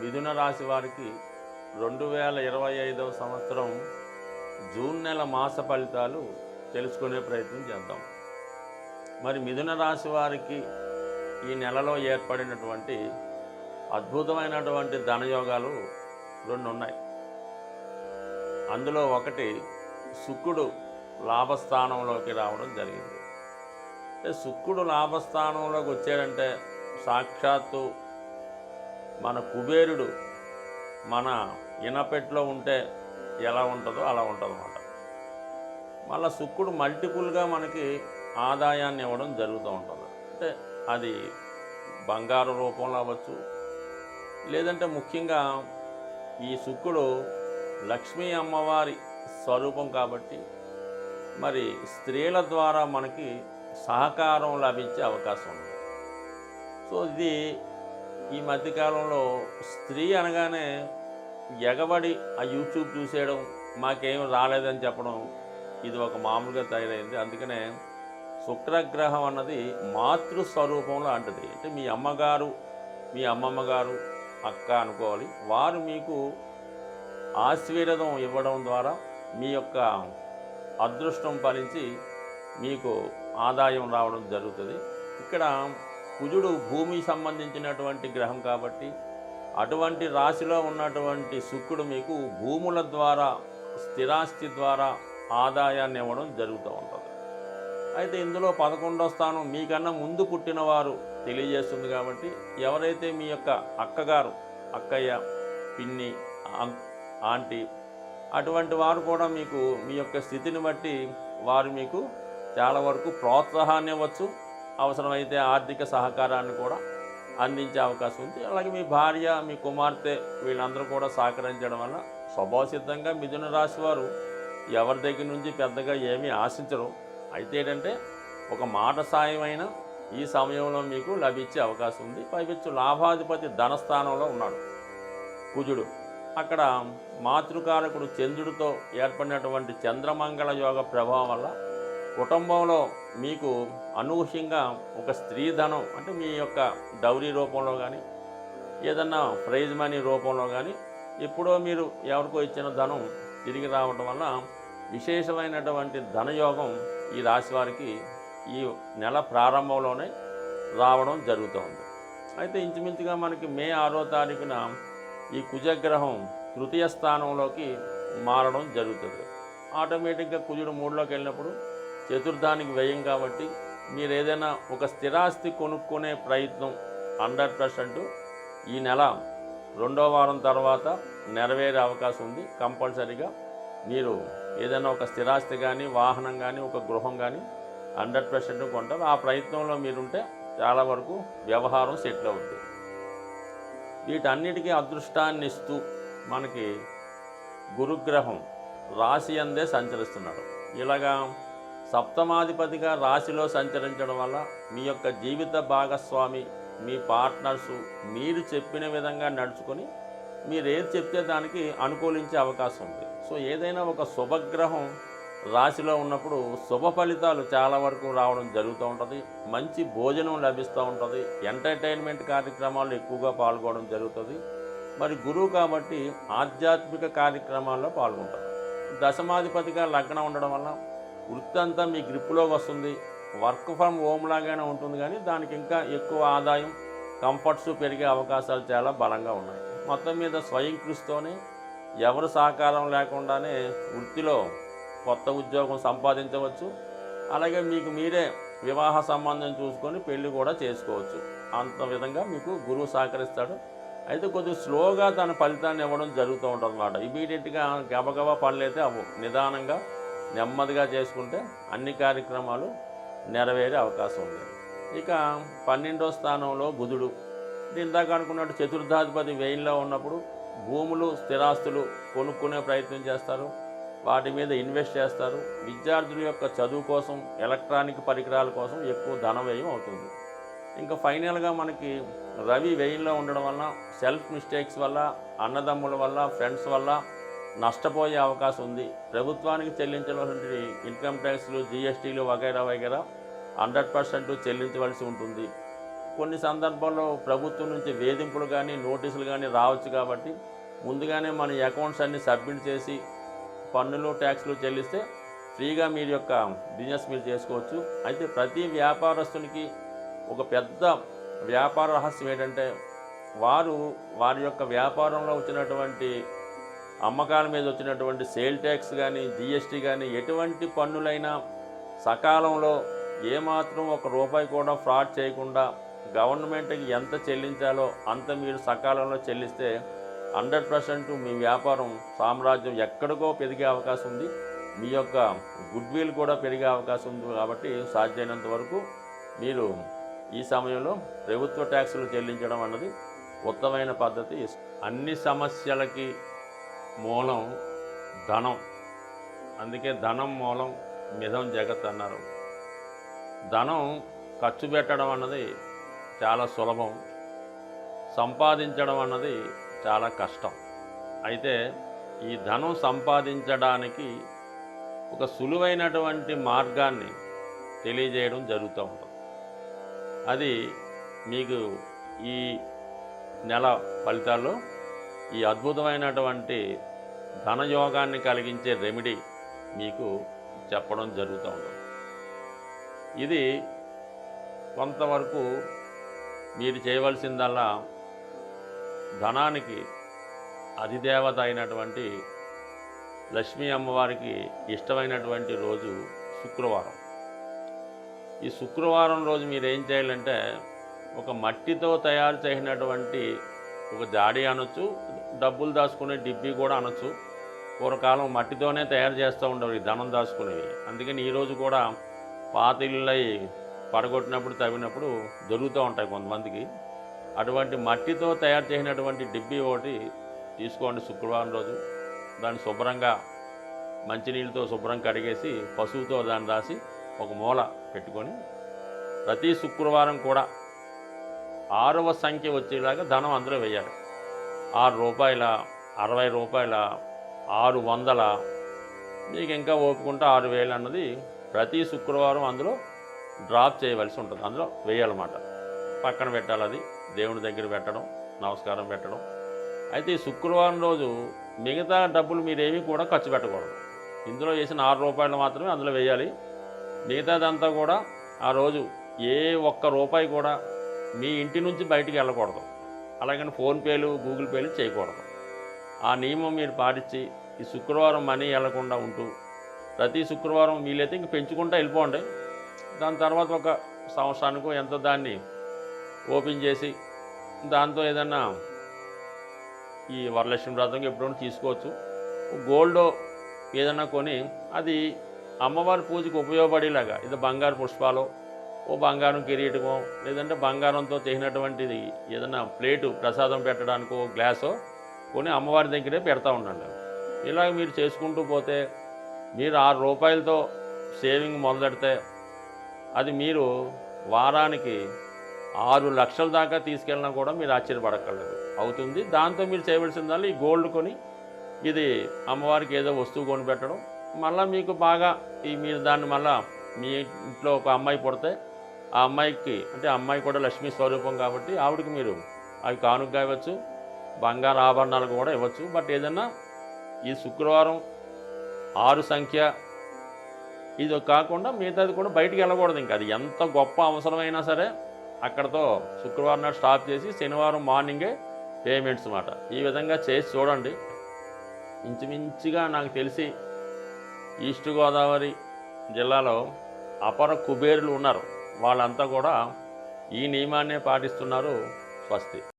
మిథున రాశి వారికి రెండు వేల ఇరవై ఐదవ సంవత్సరం జూన్ నెల మాస ఫలితాలు తెలుసుకునే ప్రయత్నం చేద్దాం. మరి మిథున రాశి వారికి ఈ నెలలో ఏర్పడినటువంటి అద్భుతమైనటువంటి ధనయోగాలు రెండు ఉన్నాయి. అందులో ఒకటి శుక్రుడు లాభస్థానంలోకి రావడం జరిగింది. శుక్రుడు లాభస్థానంలోకి వచ్చాడంటే సాక్షాత్తు మన కుబేరుడు మన ఇనపెట్లో ఉంటే ఎలా ఉంటుందో అలా ఉంటుంది అనమాట మళ్ళీ శుక్రుడు మల్టిపుల్గా మనకి ఆదాయాన్ని ఇవ్వడం జరుగుతూ ఉంటుంది. అంటే అది బంగారు రూపంలో అవ్వచ్చు లేదంటే ముఖ్యంగా ఈ శుక్రుడు లక్ష్మీ అమ్మవారి స్వరూపం కాబట్టి మరి స్త్రీల ద్వారా మనకి సహకారం లభించే అవకాశం ఉంది. సో ఇది ఈ మధ్యకాలంలో స్త్రీ అనగానే ఎగబడి ఆ యూట్యూబ్ చూసేయడం మాకేం రాలేదని చెప్పడం ఇది ఒక మామూలుగా తయారైంది. అందుకనే శుక్రగ్రహం అన్నది మాతృ స్వరూపం లాంటిది అంటే మీ అమ్మగారు మీ అమ్మమ్మ గారు అక్క అనుకోవాలి. వారు మీకు ఆశీర్వాదం ఇవ్వడం ద్వారా మీ యొక్క అదృష్టం ఫలించి మీకు ఆదాయం రావడం జరుగుతుంది. ఇక్కడ కుజుడు భూమి సంబంధించినటువంటి గ్రహం కాబట్టి అటువంటి రాశిలో ఉన్నటువంటి శుక్రుడు మీకు భూముల ద్వారా స్థిరాస్తి ద్వారా ఆదాయాన్ని ఇవ్వడం జరుగుతూ ఉంటుంది. అయితే ఇందులో పదకొండో స్థానం మీకన్నా ముందు పుట్టినవారు తెలియజేస్తుంది కాబట్టి ఎవరైతే మీ యొక్క అక్కగారు అక్కయ్య పిన్ని ఆంటీ అటువంటి వారు కూడా మీకు మీ యొక్క స్థితిని బట్టి వారు మీకు చాలా వరకు ప్రోత్సాహాన్ని ఇవ్వచ్చు. అవసరమైతే ఆర్థిక సహకారాన్ని కూడా అందించే అవకాశం ఉంది. అలాగే మీ భార్య మీ కుమార్తె వీళ్ళందరూ కూడా సహకరించడం వల్ల స్వభావసిద్ధంగా మిథున రాశి వారు ఎవరి దగ్గర నుంచి పెద్దగా ఏమీ ఆశించరు. అయితే ఏంటంటే ఒక మాట సాయమైన ఈ సమయంలో మీకు లభించే అవకాశం ఉంది. పైపెచ్చు లాభాధిపతి ధనస్థానంలో ఉన్నాడు. కుజుడు. అక్కడ మాతృకారకుడు చంద్రుడితో ఏర్పడినటువంటి చంద్రమంగళ యోగ ప్రభావం వల్ల కుటుంబంలో మీకు అనూహ్యంగా ఒక స్త్రీ ధనం అంటే మీ యొక్క డౌరీ రూపంలో కానీ ఏదన్నా ప్రైజ్ మనీ రూపంలో కానీ ఎప్పుడో మీరు ఎవరికో ఇచ్చిన ధనం తిరిగి రావడం వల్ల విశేషమైనటువంటి ధనయోగం ఈ రాశి వారికి ఈ నెల ప్రారంభంలోనే రావడం జరుగుతుంది. అయితే ఇంచుమించుగా మనకి మే ఆరో తారీఖున ఈ కుజగ్రహం తృతీయ స్థానంలోకి మారడం జరుగుతుంది. ఆటోమేటిక్గా కుజుడు మూడులోకి వెళ్ళినప్పుడు చతుర్థానికి వ్యయం కాబట్టి మీరు ఏదైనా ఒక స్థిరాస్తి కొనుక్కునే ప్రయత్నం హండ్రెడ్ పర్సెంట్ ఈ నెల రెండో వారం తర్వాత నెరవేరే అవకాశం ఉంది. కంపల్సరీగా మీరు ఏదైనా ఒక స్థిరాస్తి కానీ వాహనం కానీ ఒక గృహం కానీ హండ్రెడ్ పర్సెంట్ కొంటారు. ఆ ప్రయత్నంలో మీరుంటే చాలా వరకు వ్యవహారం సెటిల్ అవుతుంది వీటన్నిటికీ అదృష్టాన్ని ఇస్తూ మనకి గురుగ్రహం రాశి అందే సంచరిస్తున్నాడు ఇలాగా సప్తమాధిపతిగా రాశిలో సంచరించడం వల్ల మీ యొక్క జీవిత భాగస్వామి మీ పార్ట్నర్సు మీరు చెప్పిన విధంగా నడుచుకొని మీరు ఏది చెప్తే దానికి అనుకూలించే అవకాశం ఉంది. సో ఏదైనా ఒక శుభగ్రహం రాశిలో ఉన్నప్పుడు శుభ ఫలితాలు చాలా వరకు రావడం జరుగుతూ ఉంటుంది. మంచి భోజనం లభిస్తూ ఉంటుంది. ఎంటర్టైన్మెంట్ కార్యక్రమాల్లో ఎక్కువగా పాల్గొనడం జరుగుతుంది. మరి గురువు కాబట్టి ఆధ్యాత్మిక కార్యక్రమాల్లో పాల్గొంటారు. దశమాధిపతిగా లగ్నం ఉండడం వల్ల వృత్తి అంతా మీ గ్రిప్లోకి వస్తుంది. వర్క్ ఫ్రమ్ హోమ్ లాగానే ఉంటుంది కానీ దానికి ఇంకా ఎక్కువ ఆదాయం కంఫర్ట్స్ పెరిగే అవకాశాలు చాలా బలంగా ఉన్నాయి. మొత్తం మీద స్వయం కృషితోనే ఎవరు సహకారం లేకుండానే వృత్తిలో కొత్త ఉద్యోగం సంపాదించవచ్చు. అలాగే మీకు మీరే వివాహ సంబంధం చూసుకొని పెళ్ళి కూడా చేసుకోవచ్చు. అంత విధంగా మీకు గురువు సహకరిస్తాడు. అయితే కొద్దిగా స్లోగా తన ఫలితాన్ని ఇవ్వడం జరుగుతూ ఉంటుంది అన్నమాట ఇమీడియట్గా గబగబా పనులు అయితే అవ్వవు. నిదానంగా నెమ్మదిగా చేసుకుంటే అన్ని కార్యక్రమాలు నెరవేరే అవకాశం ఉంది. ఇక పన్నెండో స్థానంలో బుధుడు. ఇందాక అనుకున్నట్టు చతుర్థాధిపతి వెయిన్లో ఉన్నప్పుడు భూములు స్థిరాస్తులు కొనుక్కునే ప్రయత్నం చేస్తారు. వాటి మీద ఇన్వెస్ట్ చేస్తారు. విద్యార్థుల యొక్క చదువు కోసం ఎలక్ట్రానిక్ పరికరాల కోసం ఎక్కువ ధన వ్యయం అవుతుంది. ఇంకా ఫైనల్గా మనకి రవి వెయిన్లో ఉండడం వల్ల సెల్ఫ్ మిస్టేక్స్ వల్ల అన్నదమ్ముల వల్ల ఫ్రెండ్స్ వల్ల నష్టపోయే అవకాశం ఉంది. ప్రభుత్వానికి చెల్లించవలసినటువంటి ఇన్కమ్ ట్యాక్స్లు జిఎస్టీలు వగైరా వగైరా హండ్రెడ్ పర్సెంట్ చెల్లించవలసి ఉంటుంది. కొన్ని సందర్భాల్లో ప్రభుత్వం నుంచి వేధింపులు కానీ నోటీసులు కానీ రావచ్చు కాబట్టి ముందుగానే మన అకౌంట్స్ అన్ని సబ్మిట్ చేసి పన్నులు ట్యాక్స్లు చెల్లిస్తే ఫ్రీగా మీరు యొక్క బిజినెస్ మీరు చేసుకోవచ్చు. అయితే ప్రతి వ్యాపారస్తునికి ఒక పెద్ద వ్యాపార రహస్యం ఏంటంటే వారు వారి యొక్క వ్యాపారంలో వచ్చినటువంటి అమ్మకాల మీద వచ్చినటువంటి సేల్ ట్యాక్స్ కానీ జిఎస్టీ కానీ ఎటువంటి పన్నులైనా సకాలంలో ఏమాత్రం ఒక రూపాయి కూడా ఫ్రాడ్ చేయకుండా గవర్నమెంట్కి ఎంత చెల్లించాలో అంత మీరు సకాలంలో చెల్లిస్తే హండ్రెడ్ పర్సెంట్ మీ వ్యాపారం సామ్రాజ్యం ఎక్కడికో పెరిగే అవకాశం ఉంది. మీ యొక్క గుడ్ విల్ కూడా పెరిగే అవకాశం ఉంది కాబట్టి సాధ్యమైనంత వరకు మీరు ఈ సమయంలో ప్రభుత్వ ట్యాక్సులు చెల్లించడం అన్నది ఉత్తమైన పద్ధతి. అన్ని సమస్యలకి మూలం ధనం. అందుకే ధనం మూలం మిథం జగత్ అన్నారు. ధనం ఖర్చు పెట్టడం అన్నది చాలా సులభం. సంపాదించడం అన్నది చాలా కష్టం. అయితే ఈ ధనం సంపాదించడానికి ఒక సులువైనటువంటి మార్గాన్ని తెలియజేయడం జరుగుతూ ఉంటుంది. అది మీకు ఈ నెల ఫలితాల్లో ఈ అద్భుతమైనటువంటి ధనయోగాన్ని కలిగించే రెమెడీ మీకు చెప్పడం జరుగుతూ ఉంటుంది. ఇది కొంతవరకు మీరు చేయవలసిందల్లా ధనానికి అధిదేవత అయినటువంటి లక్ష్మీ అమ్మవారికి ఇష్టమైనటువంటి రోజు శుక్రవారం. ఈ శుక్రవారం రోజు మీరు ఏం చేయాలంటే ఒక మట్టితో తయారు చేసినటువంటి ఒక జాడి అనొచ్చు డబ్బులు దాచుకునే డిబ్బీ కూడా అనొచ్చు. పూర్వకాలం మట్టితోనే తయారు చేస్తూ ఉండవు ఈ ధనం దాచుకునేవి. అందుకని ఈరోజు కూడా పాత ఇళ్ళై పడగొట్టినప్పుడు తవ్వినప్పుడు దొరుకుతూ ఉంటాయి కొంతమందికి. అటువంటి మట్టితో తయారు చేసినటువంటి డిబ్బీ ఒకటి తీసుకోండి శుక్రవారం రోజు. దాన్ని శుభ్రంగా మంచినీళ్ళతో శుభ్రం కడిగేసి పశువుతో దాన్ని రాసి ఒక మూల పెట్టుకొని ప్రతి శుక్రవారం కూడా ఆరవ సంఖ్య వచ్చేలాగా ధనం అందరూ వేయాలి. ఆరు రూపాయల అరవై రూపాయల ఆరు వందల మీకు ఇంకా ఓపుకుంటే ఆరు వేలు అన్నది ప్రతి శుక్రవారం అందులో డ్రాప్ చేయవలసి ఉంటుంది. అందులో వేయాలన్నమాట. పక్కన పెట్టాలి అది. దేవుని దగ్గర పెట్టడం నమస్కారం పెట్టడం. అయితే ఈ శుక్రవారం రోజు మిగతా డబ్బులు మీరేమీ కూడా ఖర్చు పెట్టకూడదు. ఇందులో వేసిన ఆరు రూపాయలు మాత్రమే అందులో వేయాలి. మిగతాదంతా కూడా ఆ రోజు ఏ ఒక్క రూపాయి కూడా మీ ఇంటి నుంచి బయటికి వెళ్ళకూడదు. అలాగని ఫోన్పేలు గూగుల్ పేలు చేయకూడదు. ఆ నియమం మీరు పాటించి ఈ శుక్రవారం మనీ వెళ్ళకుండా ఉంటూ ప్రతి శుక్రవారం వీలైతే ఇంక పెంచుకుంటూ వెళ్ళిపోండి. దాని తర్వాత ఒక సంవత్సరానికి ఎంతో దాన్ని ఓపెన్ చేసి దాంతో ఏదన్నా ఈ వరలక్ష్మి వ్రతం ఎప్పుడైనా తీసుకోవచ్చు. గోల్డ్ ఏదన్నా కొని అది అమ్మవారి పూజకు ఉపయోగపడేలాగా ఇది బంగారు పుష్పాలు ఓ బంగారం కిరీటమో లేదంటే బంగారంతో చేసినటువంటిది ఏదైనా ప్లేటు ప్రసాదం పెట్టడానికో గ్లాసో కొని అమ్మవారి దగ్గరే పెడతా ఉండండి. ఇలాగ మీరు చేసుకుంటూ పోతే మీరు ఆరు రూపాయలతో సేవింగ్ మొదలెడితే అది మీరు వారానికి ఆరు లక్షల దాకా తీసుకెళ్ళినా కూడా మీరు ఆశ్చర్యపడక్కర్లేదు. అవుతుంది. దాంతో మీరు చేయవలసిందల్లా ఈ గోల్డ్ కొని ఇది అమ్మవారికి ఏదో వస్తువు కొని పెట్టడం. మళ్ళీ మీకు బాగా ఈ మీరు దాన్ని మళ్ళీ మీ ఇంట్లో ఒక అమ్మాయి పుడితే ఆ అమ్మాయికి అంటే అమ్మాయి కూడా లక్ష్మీ స్వరూపం కాబట్టి ఆవిడకి మీరు అవి కానుకగా ఇవ్వచ్చు బంగారు ఆభరణాలు కూడా ఇవ్వచ్చు. బట్ ఏదన్నా ఈ శుక్రవారం ఆరు సంఖ్య ఇది కాకుండా మిగతాది కూడా బయటికి వెళ్ళకూడదు ఇంకా. అది ఎంత గొప్ప అవసరమైనా సరే అక్కడతో శుక్రవారం నాడు స్టాప్ చేసి శనివారం మార్నింగే పేమెంట్స్ అన్నమాట ఈ విధంగా చేసి చూడండి. ఇంచుమించుగా నాకు తెలిసి ఈస్ట్ గోదావరి జిల్లాలో అపర కుబేరులు ఉన్నారు. వాళ్ళంతా కూడా ఈ నియమాన్నే పాటిస్తున్నారు స్వస్తి.